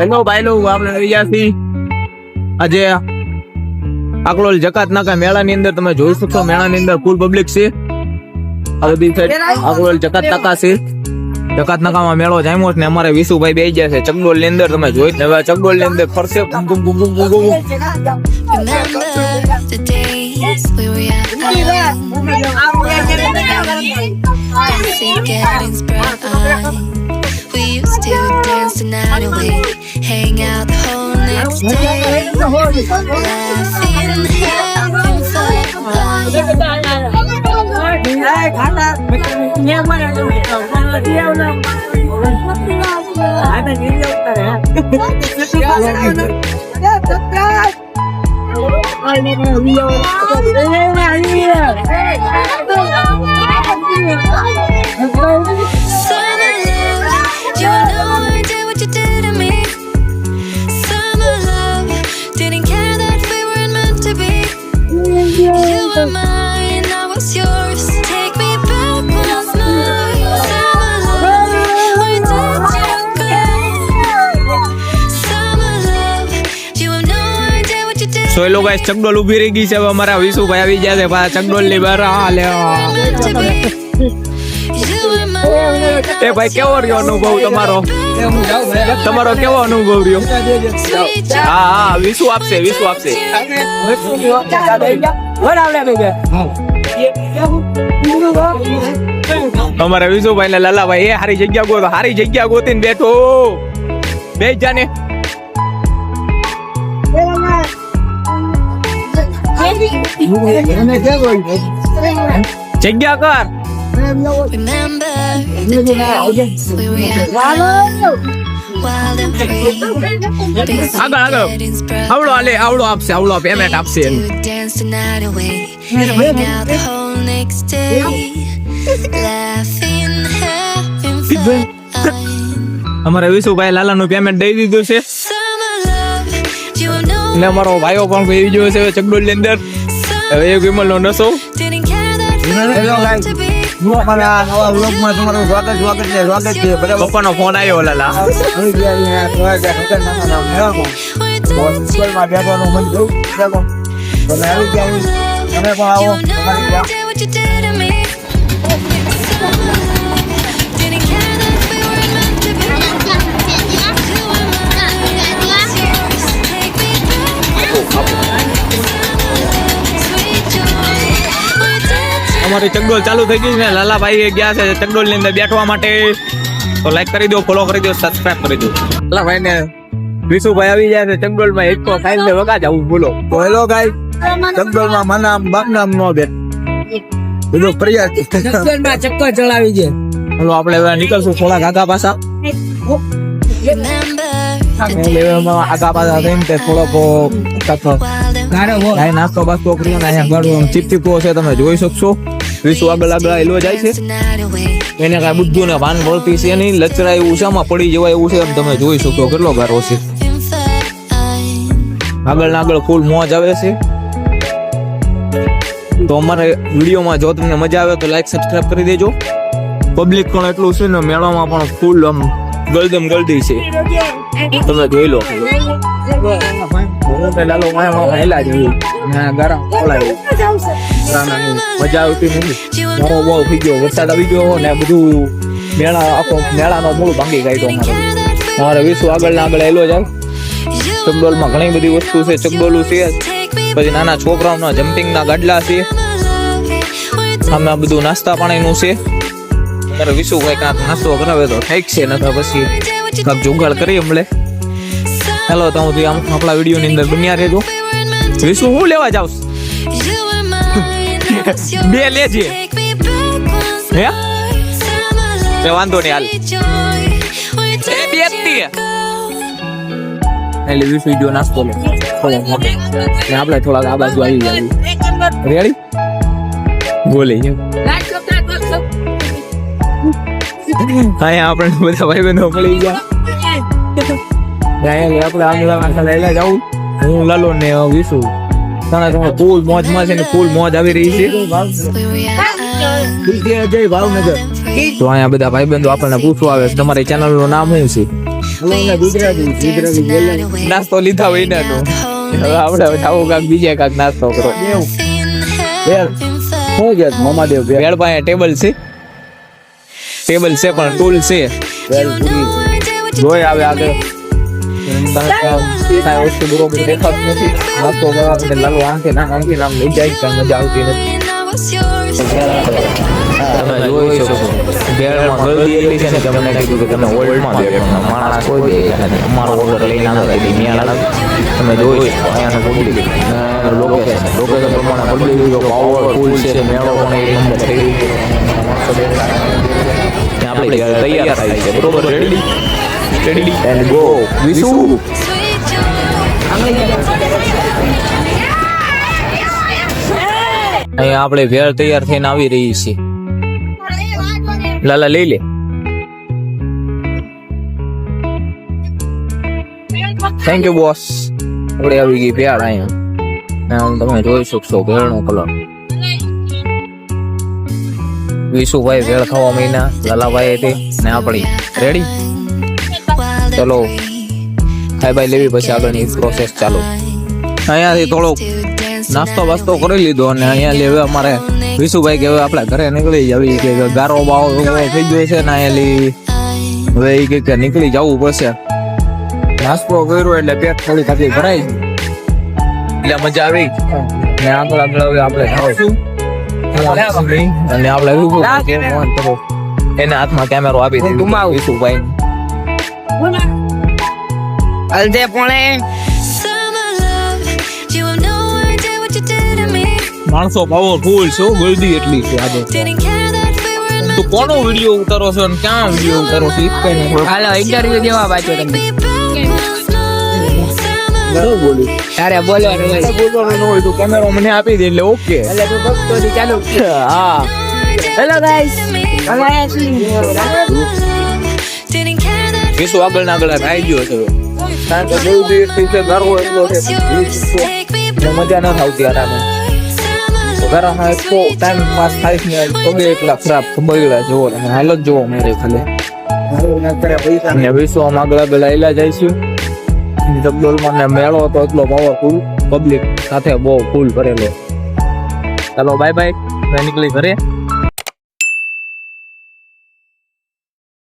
Hello ભાઈ લોકો આપણે આવી ગયા છીએ. આજે આકલોલ જકાત નાકા મેળાની અંદર તમે જોઈ શકશો. મેળાની અંદર ફૂલ પબ્લિક છે. આ બધી સાઈડ આકલોલ જકાત નાકા છે. જકાત નાકામાં મેળો જામ્યો છે ને. અમારે વિશુભાઈ બે ગયા છે. ચકડોળની અંદર તમે જોઈ જ ને હવે ચકડોળની અંદર ફરશે. બુમ બુમ બુમ બુમ બુમ બુમ. tonight away. Hang out the whole next day. Laughing, having fun. All you mình ơi khả ta mình nghe qua là mình cầu ta là yêu đâu phải mình yêu ta nè ôi mẹ mày đi đâu mẹ mày đi đâu what you did. સો એ લોકો ચકડોળ ઊભી રહી ગઈ છે હવે અમારા વિશુભાઈ આવી ગયા છે પા ચકડોળની બહાર આ લે, આ. Meant to be. You were mine. એ ભાઈ, કેવો રહ્યો અનુભવ તમારો તમારો કેવો અનુભવ રહ્યો Sweet હા હા, વિશુ આપશે વિશુ આપશે અમારા વિશુભાઈ ને લાલાભાઈ, એ હારી જગ્યા ગોતો, હારી જગ્યા ગોતીને બેઠો બે જાને free. Dancing, આગળ આગળ આવડો આલે આવડો આપશે આવડો આપશે laughing, having fun. અમારા વિશુભાઈ લાલાનું પેમેન્ટ દઈ દીધું છે you have no ને અમારો ભાઈઓ પણ કોઈ જોયો છે ચકડોળની અંદર હવે એક વિમલ નો નશો didn't care that we were Hello, meant અમારી ચકડોળ ચાલુ થઈ ગઈ છે. ને લાલાભાઈ એ ગયા છે ચકડોળની અંદર બેઠવા માટે. તો લાઈક કરી દો ફોલો કરી દો સબસ્ક્રાઇબ કરી દો. લાલાભાઈ ને વિશુભાઈ આવી ગયા છે ચકડોળમાં એક તો ખાઈ ને વગા જવું બોલો બોલો હેલો ગાઈ ચકડોળમાં માના આમ બાપ નામ નો બેટ બધો પ્રયાસ. ચક્કર ચડાવી છે ચલો આપણે હવે નીકળશું થોડા આગા પાછા. આગા પાછા થઈને તે થોડોક ગારો નાસ્તો બાસ્તો કરીને અહીંયા ચીપ ચીપો છે તમે જોઈ શકશો. વિશુ આગળ આગળ એલો જાય છે. એને કાંઈ બુદ્ધુ ને ભાન વળતી છે નહીં. લચરા એવું છે આમાં પડી જવાય એવું છે. એમ તમે જોઈ શકો કેટલો ગારો છે. આગળ ને આગળ ફૂલ મોજ આવે છે. તો અમારે વિડીયોમાં જો તમને મજા આવે તો લાઈક સબસ્ક્રાઇબ કરી દેજો. પબ્લિક પણ એટલું છે ને મેળામાં પણ ફૂલ આમ ગલદમ ગલદી છે. તમે જોઈ લો. લાલો માયા માયા હેલા ગરમ ગારાની મજા આવતી નથી મારો બહુ થઈ ગયો, વરસાદ આવી ગયો ને બધું મેળા, આખો મેળાનો મૂળ ભાંગી ગયો અમારો. અમારે વિશ્વ આગળ ને આગળ એલો જાય ચકડોલમાં ઘણી બધી વસ્તુ છે ચકડોલું છે. પછી નાના છોકરાઓના જમ્પિંગ ના ગાડલા છે. આમાં બધું નાસ્તા પાણીનું છે. અમારે વિશુ ભાઈ કાંક નાસ્તો કરાવે તો ઠીક છે, નકર પછી કાંક જોગાડ કરીએ મળે હેલો, તો હું આપણા વિડીયોની અંદર બન્યા રહેજો. વિશુ હું લેવા જાઉં? બે લેજે. હે? એ વાંધો નહીં હાલ. એ બે જ તે. એટલે વીસ વીડિયો નાસ્તો લે. થોડો ને આપણે થોડાક આ બાજુ આવી જાય રેડી બોલે અહીંયા આપણે બધા ભાઈ બહેનો મળી ગયા અહીંયા આપણે આંગળા માથા લઈને જાઉં હું લાલો ને વિશુ તને તમે ફૂલ મોજમાં છે ને ફૂલ મોજ આવી રહી છે જય ભાવનગર તો અહીંયા બધા ભાઈબંધો આપણને પૂછવા આવે છે તમારી ચેનલનું નામ શું છે બોલો ગુજરાતી ગુજરાતી બોલે નાસ્તો લીધા હોય ને તો હવે આપણે આવું કાંક બીજે કાંક નાસ્તો કરો બેલ શું છે મમાદેવ બેલ ભેળ પાસે ટેબલ છે ટેબલ છે પણ ટૂલ છે બેલ પૂરી જોઈ આવે આગળ કાંઈ વસ્તુ બરોબર દેખાતું નથી નાસ્તો કરવા માટે લાલો આંખે નામ આંખે નામ લઈ જાય કાંઈ મજા આવતી નથી તમે જોઈ શકો ભેળમાં ગળદી એટલી છે ને કે કીધું કે તમે ઓલ્ડમાં બે માણસ કોઈ દે અમારો ઓર્ડર લઈને આવે એટલે આવે તમે જોઈ શકો અહીંયાનું પબ્લિક લોકેશન લોકેશન પ્રમાણે પબ્લિક જો પાવરફુલ છે મેળો પણ એક નંબર થઈ ગયો આપણે તૈયાર થાય છે બરોબર ready ready. And go. Visu. અહીંયા આપણે ભેળ તૈયાર થઈને આવી રહી છે લાલા લઈ લે. થેન્ક યુ બોસ આપણે આવી ગઈ ભેળ અહીંયા. આમ તમે જોઈ શકશો ભેળનો કલર વિશુભાઈ ભેળ ખાવા મહિના લાલાભાઈ હતી ને આપણી. રેડી ચલો. ખાઈ બાઈ લેવી પછી આગળની પ્રોસેસ ચાલુ. અહીંયાથી થોડોક નાસ્તો વાસ્તો કરી લીધો અને અહીંયા લે હવે અમારે વિશુભાઈ કે હવે આપણા ઘરે નીકળી જવી કે ગારો બાવો થઈ ગયો છે ને અહીંયાલી હવે એ કે નીકળી જવું પડશે. નાસ્તો કર્યો એટલે પેટ થોડી ખાતી ભરાઈ એટલે મજા આવી. ને આગળ આગળ હવે આપણે ખાવશું અને આપણે એને હાથમાં કેમેરો આપી દીધો. વિશુભાઈ. હલદે પોણે. માણસો પાવરફુલ છે ગોલ્ડી એટલી છે આજે તું. કોનો વીડિયો ઉતારો છો અને ક્યાં વીડિયો ઉતારો છો? એક કઈ નહીં. હાલો ઇન્ટરવ્યુ દેવા પાછો તમે be back once more. Summer શું બોલ્યું તારે બોલવાનું હોય. બોલવાનું ન હોય તો કેમેરો મને આપી દે એટલે ઓકે એટલે તું ભક્તો ચાલુ હા. હેલો ગાઈસ અમે વિશ્વ આગળ ના આગળ આવી ગયો છે. કારણ કે ગળદી એટલી છે ગરવો એટલો છે મજા ના આવતી આરામે. summer હા એટલો ટાઈમ પાસ થાય ને પગે એટલા ખરાબ બગડ્યા જોવો અને હાલ જ જોવો મેરે ખાલી. અને વિશ્વમાં આગળ આગળ આવેલા જગદોલમાં ને મેળો તો એટલો પાવરફુલ પબ્લિક સાથે બહુ ફૂલ ભરેલો. ચાલો બાય બાય નીકળી ઘરે.